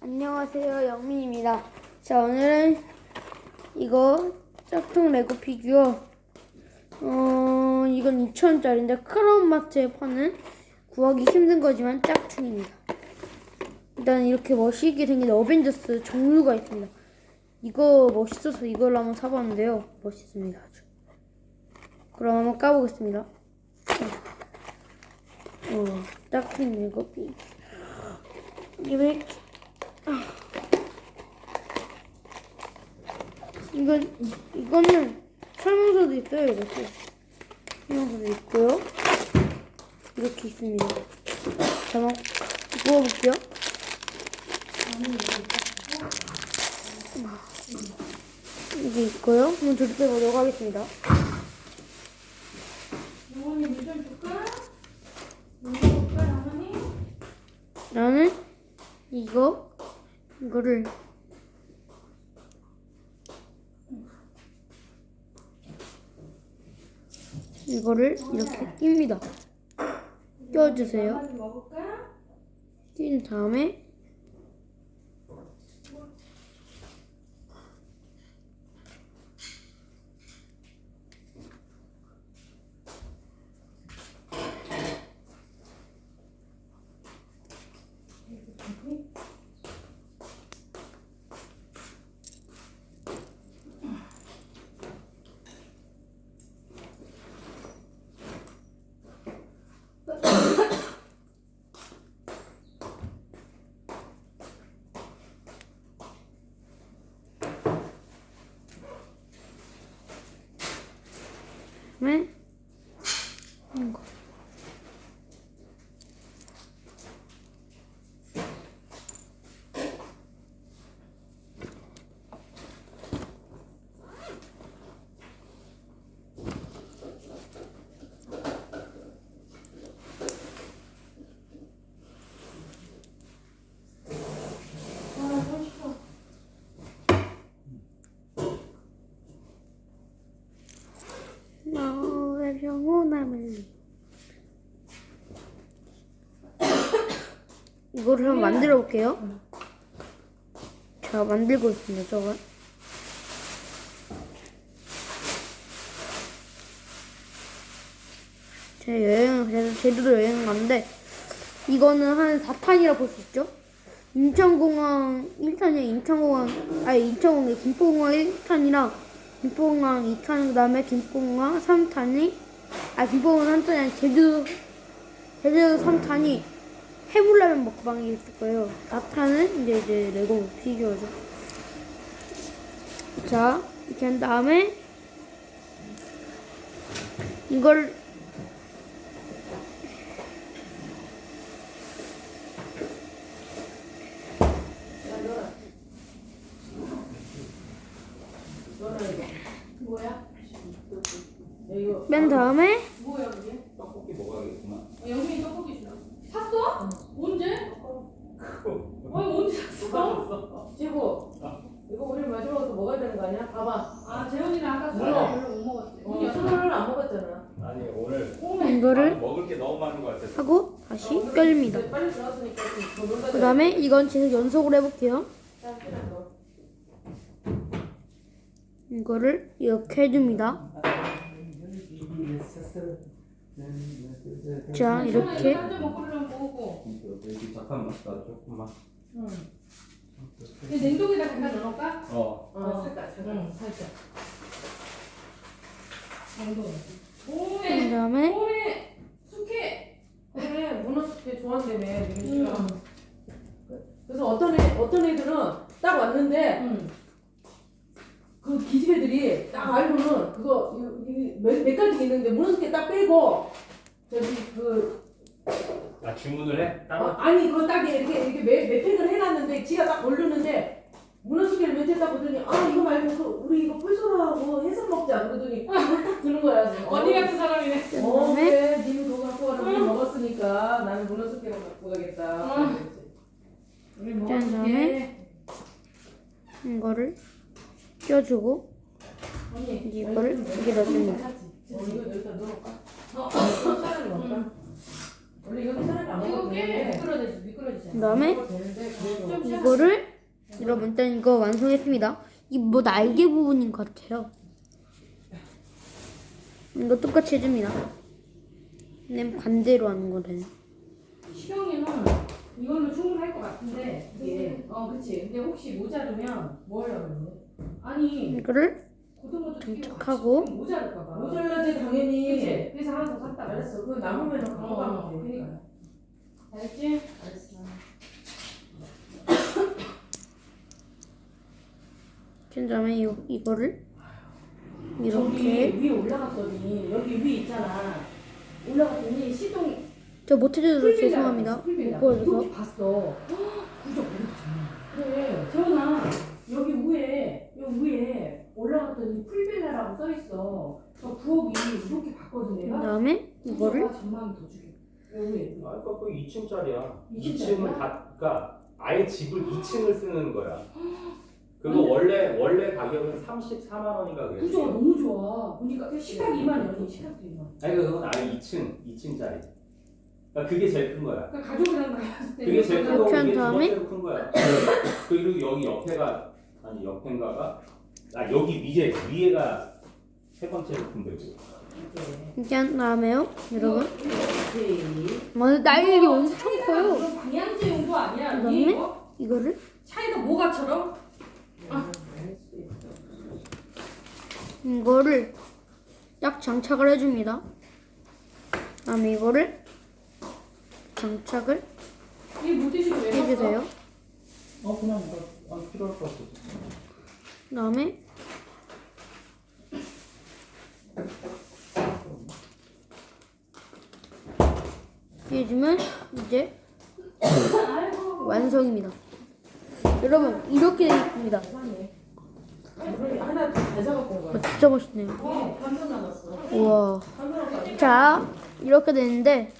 안녕하세요, 영민입니다. 자, 오늘은 이거 짝퉁 레고 피규어. 어, 이건 2,000원짜리인데 크라운마트에 파는 구하기 힘든 거지만 짝퉁입니다. 일단 이렇게 멋있게 생긴 어벤져스 종류가 있습니다. 이거 멋있어서 이걸 한번 사봤는데요. 멋있습니다, 아주. 그럼 한번 까보겠습니다. 어, 짝퉁 레고 피규어. 이렇게 이건 이거는 설명서도 있어요 이렇게 설명서도 있고요. 이렇게 있습니다. 자 한번 구워볼게요. 이게 있고요. 한번 조립해 보도록 하겠습니다. 영원이? 물 줄까, 영원이? 나는 이거 이거를 이거를 이렇게 낍니다. 먹을까? 낀 다음에 그다음에 이거 아, 맛있어. 너의 평온함을 이거를 한번 만들어 볼게요. 자 만들고 있습니다. 저거. 제 여행 제주- 제주도 여행 갔는데 이거는 한 4탄이라 볼 수 있죠. 인천공항 1탄이 인천공항 아니 인천공항 김포공항 1탄이랑 김포공항 2탄 그 다음에 김포공항 3탄이 아 김포공항 3탄이 아니라 제주 제주 3탄이 해물라면 먹방이 있을 거예요. 4탄은 이제 이제 레고 피규어죠. 자 이렇게 한 다음에 이걸 맨 다음에 뭐야, 그게? 떡볶이 먹어야겠구만. 어, 영민이 떡볶이 주라. 샀어? 언제? 아니, 언제 샀어? 지고 이거 우리 마지막으로 먹어야 되는 거 아니야? 봐봐. 아, 재현이는 아까 술 물어. 별로 못 먹었지. 어, 언니, 술을 안 먹었잖아. 아니 오늘 이거를 먹을 게 너무 많은 것 같아서. 하고 다시 껴줍니다. 이제 빨리 들어왔으니까 좀 놀다 그 다음에 이건 계속 연속으로 해볼게요. 이거를 이렇게 해줍니다. 자, 이렇게. 한잔 먹고. 잠깐만 나 조금만. 이 냉동에다 잠깐 넣어놓을까? 어. 어, 살짝, 응, 살짝. 냉동에. 그 오메, 다음에 오메, 숙회. 그래, 문어 숙회 좋아한다며. 응. 그래서 어떤 애, 어떤 애들은 딱 왔는데, 응. 그 기집애들이 딱 알고는 그거, 이- 이- 몇, 몇 가지 있는데, 문어 숙회 딱 빼고, 저기 그, 아 주문을 해? 어, 따로? 아 니 그거 딱 이렇게 이렇게 매, 몇 팩을 해놨는데 지가 딱 올렸는데 문어숙이를 멘트했다 보더니 아 이거 말고 그 우리 이거 뿔소라하고 해서 먹자 그러더니 그걸 딱 드는 거야 언니 같은 사람이네. 그어 그래 니는 그거 갖고 와라 우리 먹었으니까 나는 문어숙이로 갖고 가겠다 응. 그랬지. 우리 짠. 다음에 이거를 껴주고 언니 이제 이거를 여기다 줍니다. 어 이거 여기다 넣을까? 어, 어, 넣을 그 다음에 좀 시원해. 이거를 여러분 일단 이거 완성했습니다. 이 뭐 날개 부분인 것 같아요. 이거 똑같이 해줍니다. 근데 반대로 하는 거래. 시경이는 이걸로 충분할 것 같은데 이게 어 그치 근데 혹시 모자르면 뭐 하려고 그러는데? 아니 이거를. 같이 모자랄까봐 모자라지 당연히 그치 그래서 하나 더 샀다 알았어 그 남으면 갖고 어, 가면 돼 그러니까. 알았지? 알았어 그 다음에 요, 이거를 이렇게 위에 올라갔더니 여기 위에 있잖아 올라갔더니 시동이 저 못해줘서 풀빌라 죄송합니다. 풀빌라. 못 보여줘서 이렇게 봤어 구조 그래 재훈아 여기 위에 여기 위에 올라갔더니 풀빌라라고 써있어 저 부엌이 이렇게 봤거든 그 내가 다음에 이거를 구조가 전망이 더 죽여 여기 아, 그러니까 그 2층짜리야. 2층짜리야? 2층은 다, 그러니까 아예 집을 2층을 쓰는 거야. 그거 원래 원래 가격은 34만 원인가 그랬지. 구조가 너무 좋아 보니까 식탁 2만 원이 식탁도 2만 원 아니 그건 아예 2층, 2층짜리. 그러니까 그게 제일 큰 거야. 그러니까 가족이랑 갔을 때 그게 제일 큰 거고 한 이게 두 다음에? 번째로 큰 거야. 그리고 여기 옆에가 아니 옆인가가 아 여기 위에 위에가 세 번째로 큰 거고. 한 다음에요 여러분 이렇게 어, 날개 엄청 커요 그런 방향제 용도 아니야 그다음에? 뭐? 이거를 차에다 뭐가처럼 이거를 딱 장착을 해줍니다 그 다음에 이거를 장착을 이 물티슈를 왜 샀어? 해주세요 어 그냥 뭐안 필요할 것 같아. 그 다음에 해주면 이제 완성입니다 여러분 이렇게 되어 있습니다 온 거야 진짜 멋있네요. 어, 반전 우와. 반전 자 이렇게 되는데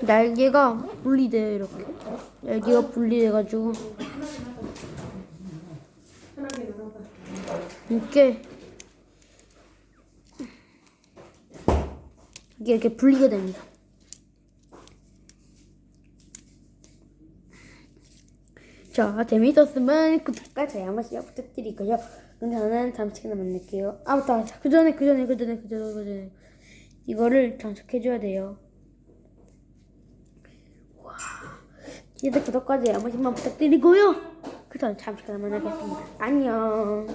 날개가 분리돼요 이렇게. 날개가 분리돼가지고 이렇게 이게 이렇게 분리가 됩니다 자 재미있었으면 구독과 좋아요 한 번씩 부탁드리고요. 그럼 저는 다음 시간에 만날게요. 아 맞다. 그 전에 그 전에 그 전에 그 전에 그 전에. 이거를 장착해줘야 돼요. 와. 이제 구독과 좋아요 한 번씩만 부탁드리고요. 그 다음 다음 시간에 만나겠습니다. 안녕